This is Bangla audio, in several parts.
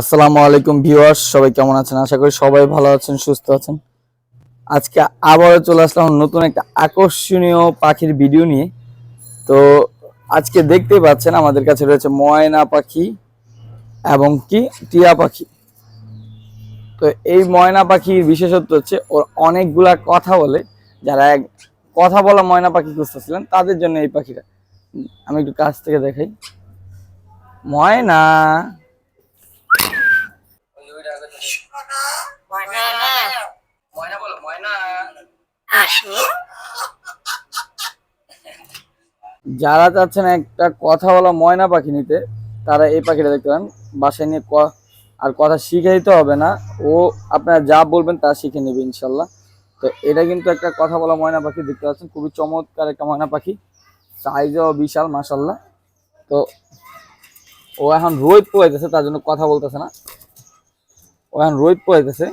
আসসালামু আলাইকুম ভিউয়ার্স, সবাই কেমন আছেন? আশা করি সবাই ভালো আছেন, সুস্থ আছেন। আজকে আবারও চলে আসলাম নতুন একটা আকর্ষণীয় পাখির ভিডিও নিয়ে। তো আজকে দেখতে পাচ্ছেন আমাদের কাছে রয়েছে ময়না পাখি এবং কি? টিয়া পাখি। তো এই ময়না পাখির বিশেষত্ব হচ্ছে ওর অনেকগুলা কথা বলে। যারা এক কথা বলা ময়না পাখি খুঁজতেছিলেন, তাদের জন্য এই পাখিটা। আমি একটু কাছ থেকে দেখাই। ময়না ময়না ময়না বলো ময়না আসো যারা চাচ্ছেন একটা কথা বলা ময়না পাখি নিতে তারা এই পাখিটা দেখতে পারেন। বাসায় নিয়ে আর কথা শিখে দিতে হবে না। ও আপনারা যা বলবেন তা শিখে নেবে ইনশাল্লাহ। তো এটা কিন্তু একটা কথা বলা ময়না পাখি দেখতে পাচ্ছেন। খুবই চমৎকার একটা ময়না পাখি। সাইজও বিশাল মাসাল্লাহ তো ও এখন রোদ পোয়াইতেছে তার জন্য কথা বলতেছে না। ও এখন রোদ পোয়াইতেছে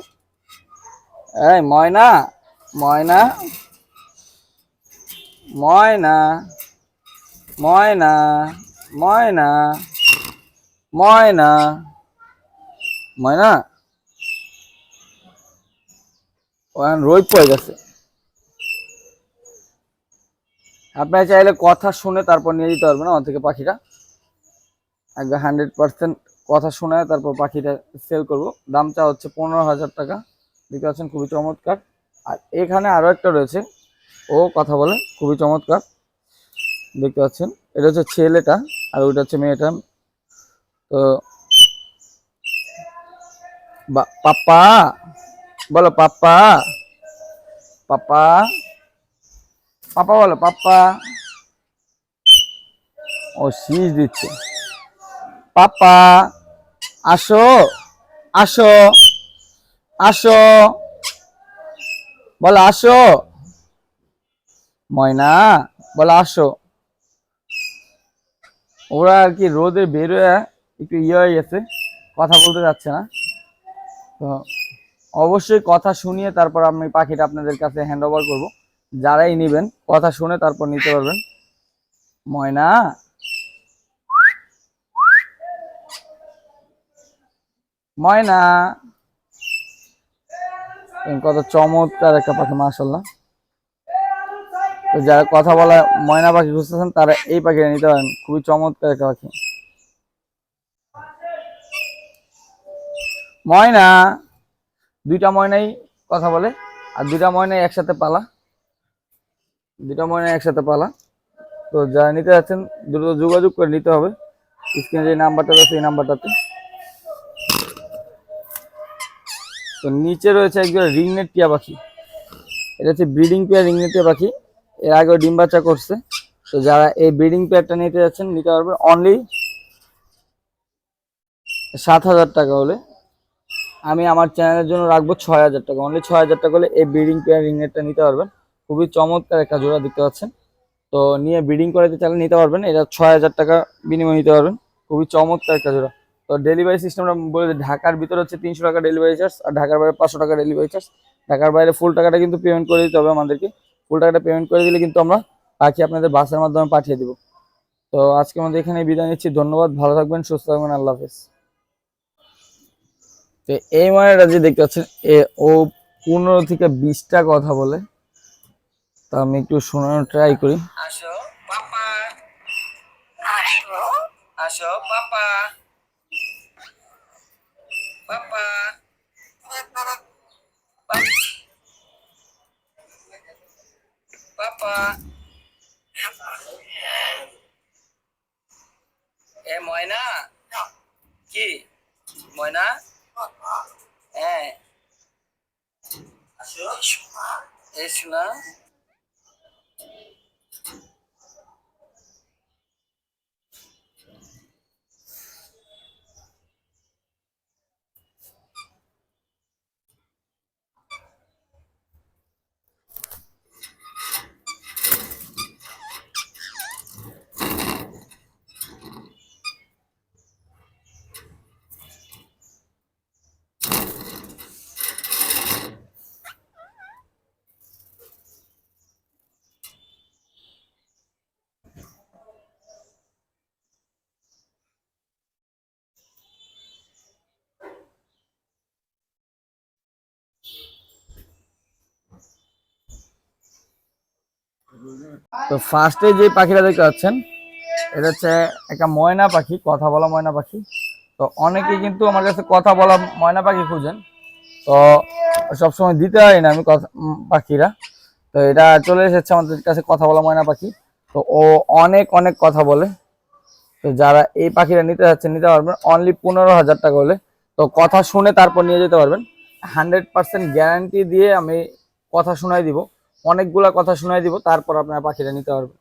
এই ময়না ময়না ময়না। ময়না ময়না ময়না ময়না? ও এখন রোদ পড়ে গেছে। আপনারা চাইলে কথা শুনে তারপর নিয়ে যেতে পারবেন আমার থেকে পাখিটা। একদম হান্ড্রেড পার্সেন্ট কথা শুনে তারপর পাখিটা সেল করব। দামটা হচ্ছে পনেরো হাজার টাকা। দেখতে পাচ্ছেন খুবই চমৎকার। আর এখানে আরও একটা রয়েছে। ও কথা বলে, খুবই চমৎকার। দেখতে পাচ্ছেন? এটা হচ্ছে ছেলেটা আর ওইটা হচ্ছে মেয়েটা। তো পাপ্পা! বলো, পাপ্পা! পাপ্পা! পাপা বলো, পাপ্পা! ও শীষ দিচ্ছে। পাপ্পা! আসো আসো আসো। বলো, আসো। ময়না, বলো, আসো। ওরা আর কি রোদে বেরোয় একটু ইয়ে হয়ে গেছে, কথা বলতে যাচ্ছে না। তো অবশ্যই কথা শুনিয়ে তারপর আমি পাখিটা আপনাদের কাছে হ্যান্ড ওভার করব। যারাই নেবেন, কথা শুনে তারপর নিতে পারবেন। ময়না? ময়না? কত চমৎকার একটা পাখি মাসাল্লাহ তো যারা কথা বলা ময়না পাখি খুঁজতেছেন, তারা এই পাখিটা নিতে পারেন। খুবই চমৎকার একটা পাখি। ময়না, দুইটা ময়নাই কথা বলে, আর দুইটা ময়নাই একসাথে পালা। দুইটা ময়নাই একসাথে পালা। তো যারা নিতে যাচ্ছেন, দ্রুত যোগাযোগ করে নিতে হবে। স্ক্রিনে যে নাম্বারটা রয়েছে, এই নাম্বারটাতে। তো নিচে রয়েছে একজন রিংনেট টিয়া পাখি। এটা হচ্ছে ব্রিডিং পেয়ার রিংনেট টিয়া পাখি। এর আগেও ডিম বাচ্চা করছে। তো যারা এই ব্রিডিং পেয়ারটা নিতে যাচ্ছেন, নিতে পারবেন অনলি সাত হাজার টাকা হলে। আমি আমার চ্যানেলের জন্য রাখব ছয় হাজার টাকা। অনলি ছয় হাজার টাকা হলে এই ব্রিডিং পেয়ার রিংনেটটা নিতে পারবেন। খুবই চমৎকার একটা জোড়া দেখতে পাচ্ছেন। তো নিয়ে ব্রিডিং করাতে চাইলে নিতে পারবেন। এটা ছয় হাজার টাকা বিনিময়ে নিতে পারবেন। খুবই চমৎকার একটা জোড়া। তো ডেলিভারি সিস্টেমটা বলে ঢাকার ভিতরে হচ্ছে তিনশো টাকা ডেলিভারি চার্জ আর ঢাকার বাইরে পাঁচশো টাকা ডেলিভারি চার্জ ঢাকার বাইরে ফুল টাকাটা কিন্তু পেমেন্ট করে দিতে হবে আমাদেরকে। ফুল টাকাটা পেমেন্ট করে দিলে কিন্তু আমরা পাখি আপনাদের বাসের মাধ্যমে পাঠিয়ে দেবো। তো আজকে আমাদের এখানে বিদায় নিচ্ছি, ধন্যবাদ, ভালো থাকবেন, সুস্থ থাকবেন, আল্লাহ হাফেজ। তো এই ময়নাটা যে দেখতে পাচ্ছেন, এ ও পনেরো থেকে বিশটা কথা বলে। তো আমি একটু শোনানোর ট্রাই করি। আসো, পাপা। আসো আসো, পাপা পাপা এ ময়না কি ময়না হ্যাঁ আসো এসো তো ফার্স্টে যে পাখিটা দেখতে পাচ্ছেন, এটা হচ্ছে একটা ময়না পাখি, কথা বলা ময়না পাখি। তো অনেকে কিন্তু আমার কাছে কথা বলা ময়না পাখি খুঁজেন। তো সবসময় দিতে হয় না আমি কথা পাখিরা। তো এটা চলে এসেছে আমাদের কাছে কথা বলা ময়না পাখি। তো ও অনেক অনেক কথা বলে। তো যারা এই পাখিটা নিতে যাচ্ছেন নিতে পারবেন অনলি পনেরো হাজার টাকা হলে। তো কথা শুনে তারপর নিয়ে যেতে পারবেন। হান্ড্রেড পার্সেন্ট গ্যারান্টি দিয়ে আমি কথা শোনাই দিব। অনেকগুলা কথা শোনাই দিব তারপর আপনারা পাখিটা নিতে পারবেন।